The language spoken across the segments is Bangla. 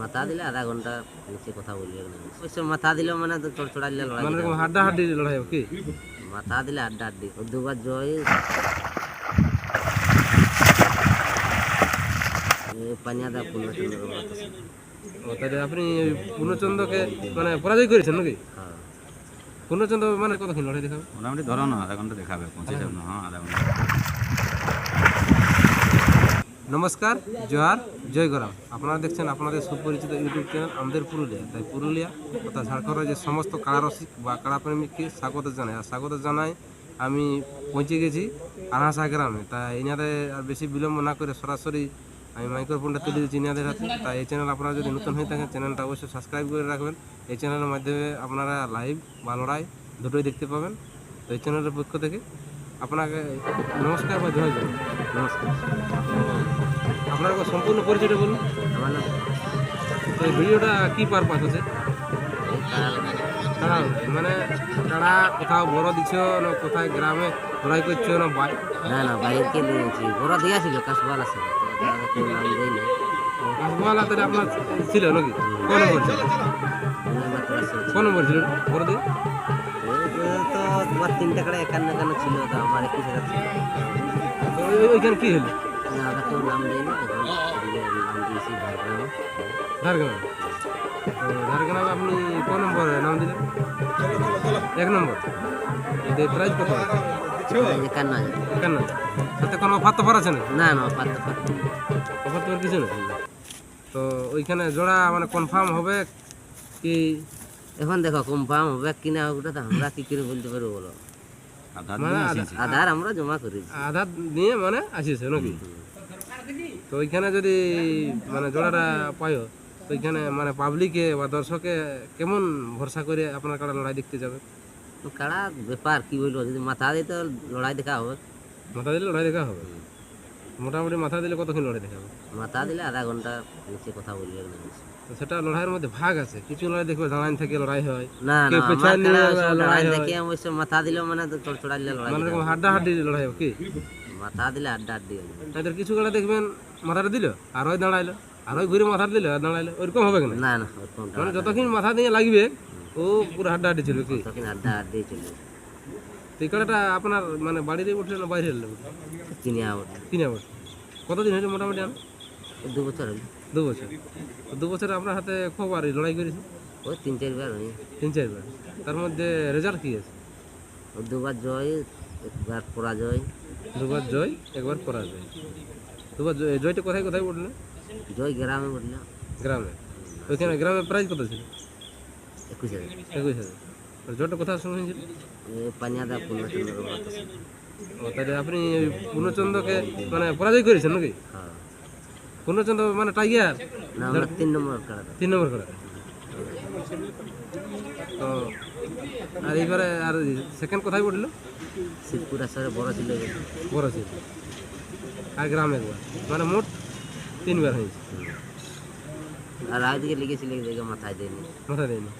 মাথা দিলে আধা ঘণ্টা নিচে কথা বলবে অবশ্য মাথা দিলে মানে চড়চড়া দিলে লড়াই মানে হাড্ডা হাড্ডি লড়াই কি? মাথা দিলে আড্ডা হাড্ডি। দুবার জয়। পানিয়াদা পূর্ণচন্দ্র তাহলে আপনি পূর্ণচন্দ্রকে মানে পরাজয় করেছেন নাকি? হ্যাঁ। পূর্ণচন্দ্র মানে কতক্ষণ লড়াই দেখাবে? মোটামুটি ধরো না আধা ঘণ্টা দেখাবে পৌঁছে যাবে না হ্যাঁ আধা ঘণ্টা। নমস্কার জোহার জয় গরাম। আপনারা দেখছেন আপনাদের সুপরিচিত ইউটিউব চ্যানেল আমাদের পুরুলিয়া। তাই পুরুলিয়া তথা ঝাড়খণ্ডের যে সমস্ত কাড়া রসিক বা কাড়া প্রেমিককে স্বাগত জানাই। আর স্বাগত জানাই আমি পৌঁছে গেছি আনাসা গ্রামে। তাই এনাদের আর বেশি বিলম্ব না করে সরাসরি আমি মাইক্রোফোনটা তুলে দিচ্ছি ইনাদের হাতে। তাই এই চ্যানেল আপনারা যদি নতুন হয়ে থাকেন, চ্যানেলটা অবশ্যই সাবস্ক্রাইব করে রাখবেন। এই চ্যানেলের মাধ্যমে আপনারা লাইভ বা লড়াই দুটোই দেখতে পাবেন। তো এই চ্যানেলের পক্ষ থেকে আপনাকে নমস্কার বা জয় জয়। নমস্কার। আপনার সম্পূর্ণ পরিচয়টা বলুন। আমার নাম তো এই ভিডিওটা কি পারপাস আছে? মানে তারা কোথাও বড় দিচ্ছ না কোথায় গ্রামে লড়াই করছ না বাই না না বাইরকে নিয়েছি বড় দিয়াছিল কাশবালা ছিল কাশবালা তাহলে আপনার ছিল নাকি? কোন নম্বর ছিল? কোন নম্বর ছিল? বড় দিয়ে তো তিনটা করে একান্ন একান্ন ছিল তো আমার হাজার ছিল। ওইখানে কি হলো? না ওটা কেউ নাম দেয়নি নাম দিয়েছি ঝাড়গ্রামে আপনি কোন নম্বরে নাম দিলেন? এক নম্বর। প্রাইজ কত? এই একান্ন হাজার। কেন সাথে কোনো অফার তো আছে না অফার কিছু তো ওইখানে জোড়া মানে কনফার্ম হবে কি এখন দেখো কনফার্ম হবে কিনা ওটা তো আমরা কি করে বলতে পারব বলো? মানে আধার আমরা জমা করেছি আধার নিয়ে মানে আসিছে নাকি? তো ওইখানে যদি মানে জোড়াটা পাইও তো ওইখানে মানে পাবলিকে বা দর্শকে কেমন ভরসা করে আপনার কাটা লড়াই দেখতে যাবে? তো কাড়া ব্যাপার কি বলব? যদি মাথা দিয়ে তো লড়াই দেখা হবে। মাথা দিলে লড়াই দেখা হবে? মোটামুটি মাথা দিলে কতক্ষণ লড়াই দেখা হবে? মাথা দিলে আধা ঘণ্টা নিচে কথা বলবে। না তো সেটা লড়াইয়ের মধ্যে ভাগ আছে। কিছু লড়াই দেখবে দাঁড়াইন থেকে লড়াই হয়। না না লড়াই। দেখে অবশ্য মাথা দিলে মানে তো চড়চড়া দিলে লড়াই মানে এরকম হাড্ডা হাড্ডি লড়াই হবে কি? মাথা দিলে আড্ডি হবে তাদের কিছু গাড়ি দেখবেন মাথাটা দিল আর ওই দাঁড়াইলো। আর ওই ঘুরে মাথা দিল আর দাঁড়াইলো। ওইরকম হবে কিনা? না না মানে যতক্ষণ মাথা দিয়ে লাগবে ও পুরো হাড্ডা হাড্ডি ছিল কি? তখন আড্ডা আড্ডি চলবে। কাড়াটা আপনার মানে বাড়িতে উঠলে না বাইরে চিনি আউট কিনে আবার। কতদিন হয়েছে মোটামুটি দু বছর হলো। দু বছর। দু বছরে আপনার হাতে কবার লড়াই করেছে? ওই তিন চারবার হয়ে তিন চারবার। তার মধ্যে রেজাল্ট কি আছে? দুবার জয় একবার পরাজয়। দুবার জয় একবার পরাজয়। দুবার জয়- জয়টা কোথায় কোথায় উঠলে জয় গ্রামে বললাম গ্রামে। ওইখানে গ্রামে প্রাইজ কত ছিল? একুশ হাজার। একুশ হাজার। আর জয়টা কোথায় সঙ্গে ছিল এই পানিয়াদা পূর্ণচন্দ্র তাহলে আপনি পূর্ণচন্দ্রকে মানে পরাজয় করেছেন নাকি? হ্যাঁ। পূর্ণচন্দ্র মানে টাইগার না তিন নম্বর তিন নম্বর করে? তো আর এইবারে আর সেকেন্ড কোথায় পড়ল? শিবপুর আসরে বড় ছিল। বড় ছিল আর গ্রামে একবার। মানে মোট তিনবার হয়েছে। আর রাজদিকে লিখেছিল মাথায় দেয়নি। মাথা দেয়নি।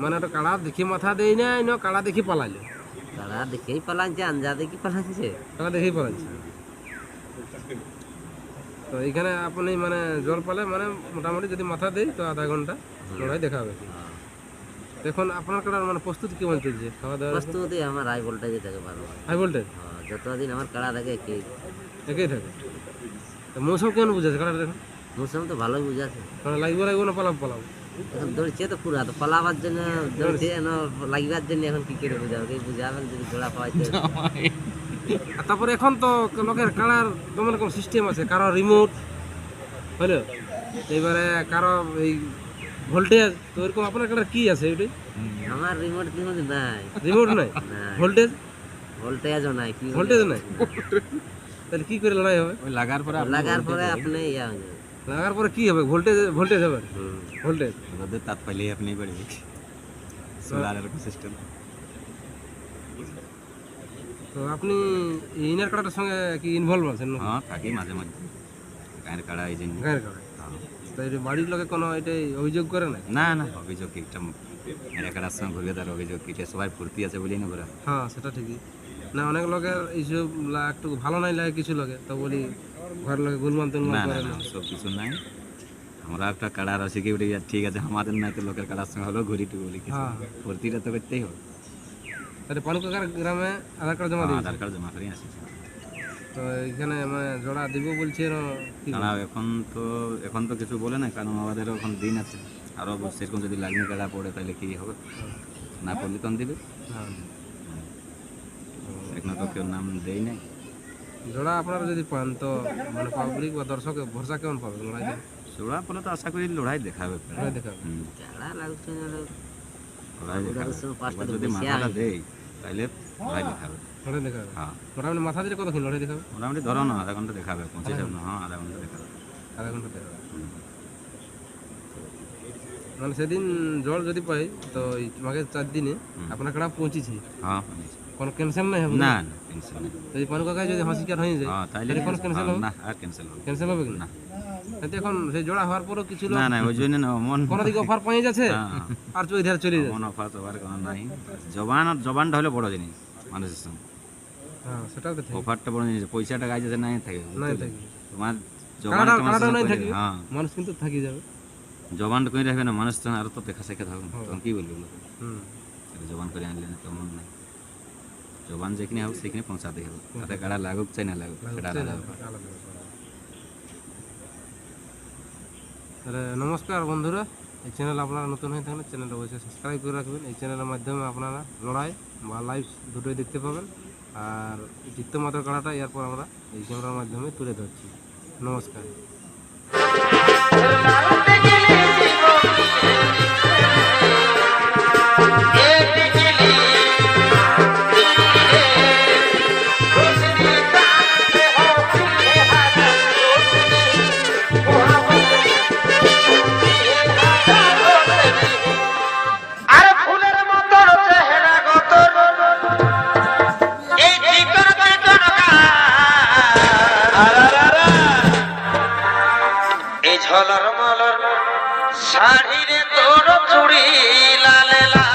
মানে ওটা কাড়া দেখি মাথা দেয় নাই না কাড়া দেখি পালাইলো কাড়া দেখেই পালাচ্ছে আঞ্জা দেখি পালাচ্ছে কাড়া দেখেই পালাইছে। তো এইখানে আপনি মানে জল পালে মানে মোটামুটি যদি মাথা দেয় তো আধা ঘণ্টা লড়াই দেখা হবে। এখন আপনার কাড়ার মানে প্রস্তুতি কেমন চলছে? খাওয়া দাওয়া? প্রস্তুতি আমার হাই ভোল্টেজে থাকে ভালো। হাই ভোল্টেজ হ্যাঁ, যতদিন আমার কাড়া থাকে কি একই থাকে। তো মৌসুম কেমন বুঝেছে কাড়াটা দেখুন? মৌসুম তো ভালোই বুঝাচ্ছে মানে লাগবে লাগবে না পালাবো পালাবো? এখন দৌড়ছে তো পুরা তো পালাবার জন্য দৌড়ছে। লাগিবার জন্য এখন কি করে বুঝাবে? কি বুঝাবেন যদি জোড়া পাওয়াইতে আর তারপরে এখন তো লোকের কাড়ার তেমন রকম সিস্টেম আছে কারও রিমোট হলো? এইবারে কারও এই ভোল্টেজ তো এরকম আপনার কাড়ার কি আছে ওইটাই আমার রিমোট টিমোট নাই। রিমোট নাই? ভোল্টেজ ভোল্টেজও নাই কি ভোল্টেজ নাই? তাহলে কি করে লড়াই হবে? ওই লাগার পরে আপনি লাগার পরে আপনি ইয়া হয়ে যাবে লাগার পরে কি হবে? ভোল্টেজ ভোল্টেজ হবে? হুম। ভোল্টেজ তাপ পাইলেই আপনি পড়বে সোলারের সিস্টেম তো আপনি ইনার কাড়াটার সঙ্গে কি ইনভলভ আছেন? হ্যাঁ থাকি মাঝে মাঝে। গায়ের কাড়া এই জন্য গায়ের কাড়া? তো এই বাড়ির লোকে কোনো এটাই অভিযোগ করে না না না অভিযোগ একটা মেরা কাড়ার সঙ্গে ঘুরবে তার অভিযোগ এটা সবাই ফুর্তি আছে বলি না বলে হ্যাঁ সেটা ঠিকই। না অনেক লোকের এইসব একটু ভালো নাই লাগে কিছু লোকে তো বলি ঘরের লোকে গুলমান তুলমান করে না সব কিছু নাই। আমরা একটা কাড়া রসি কি ঠিক আছে আমাদের নাই তো লোকের কাড়ার সঙ্গে হলো ঘুরি টুকু বলি কিছু। হ্যাঁ। ভর্তিটা তো করতেই হবে। তাহলে পানকাকার গ্রামে আধার কার্ড জমা দিয়েছে আধার কার্ড জমা করে আসি। তো এখানে মানে জোড়া দিব বলছে না এখন তো এখন তো কিছু বলে না কারণ আমাদের এখন দিন আছে। আরও সেরকম যদি লাগনি কাড়া পড়ে তাহলে কি হবে? না পড়লে তখন দিবে। হ্যাঁ। এখন তো কেউ নাম দেই নাই। জোড়া আপনারা যদি পান তো মানে পাবলিক বা দর্শক ভরসা কেমন পাবে লড়াই দেখে? চূড়া তো আশা করি লড়াই দেখাবে লড়াই দেখাবে। লড়াই দেখাবে। যদি মাথাটা আগে। তাহলে লড়াই দেখাবে। লড়াই দেখাবে? হ্যাঁ। মোটামুটি মাথা দিলে কতক্ষণ লড়াই দেখাবে? মোটামুটি ধরো না আধা ঘণ্টা দেখাবে পৌঁছে যাবে না হ্যাঁ আধা ঘণ্টা দেখাবে। আধা ঘণ্টা দেখাবে। মানে সেদিন জল যদি পাই তো মাঘের চার দিনে আপনার কাড়া পৌঁছেছি? হ্যাঁ। কোনো ক্যান্সেল নাই হবে না? না টেনশন নেই। যদি পানু কাকা যদি হাসিকার হয়ে যায় হ্যাঁ তাহলে কোনো ক্যান্সেল হবে না আর ক্যান্সেল হবে ক্যান্সেল হবে না। এখন সেই জোড়া হওয়ার পরও কিছু না না ওই জন্য না মন কোনো দিকে অফার পাই যাচ্ছে। আর চই ধারে চলে যাচ্ছে মন অফার সবার কোনো নাই। জবান আর জবানটা হলো বড় জিনিস মানুষের সঙ্গে। হ্যাঁ সেটাও তো অফারটা বড় জিনিস পয়সাটা নাই থাকে নাই? তোমার জবান তোমার নাই থাকি? হ্যাঁ। মানুষ কিন্তু থাকি যাবে। জবানটা করে রাখবে না মানুষ তো আরও তো দেখা থাকবে হ্যাঁ। তখন কি বলব হুম। জবান করে আনলে না তেমন নাই। জবান যেখানে হোক সেখানে পৌঁছাতে হবে। তাতে গাড়া লাগুক চাই না লাগুক সেটা আলাদা ব্যাপার। আলাদা ব্যাপার। তাহলে নমস্কার বন্ধুরা। এই চ্যানেল আপনারা নতুন হয়ে থাকলে চ্যানেলটা অবশ্যই সাবস্ক্রাইব করে রাখবেন। এই চ্যানেলের মাধ্যমে আপনারা লড়াই বা লাইভ দুটোই দেখতে পাবেন। আর চিত্তমাত্র কাড়াটা এরপর আমরা এই ক্যামেরার মাধ্যমে তুলে ধরছি। নমস্কার। ঝলর মলর শাড়িরে তোর চুড়ি লালে লাল।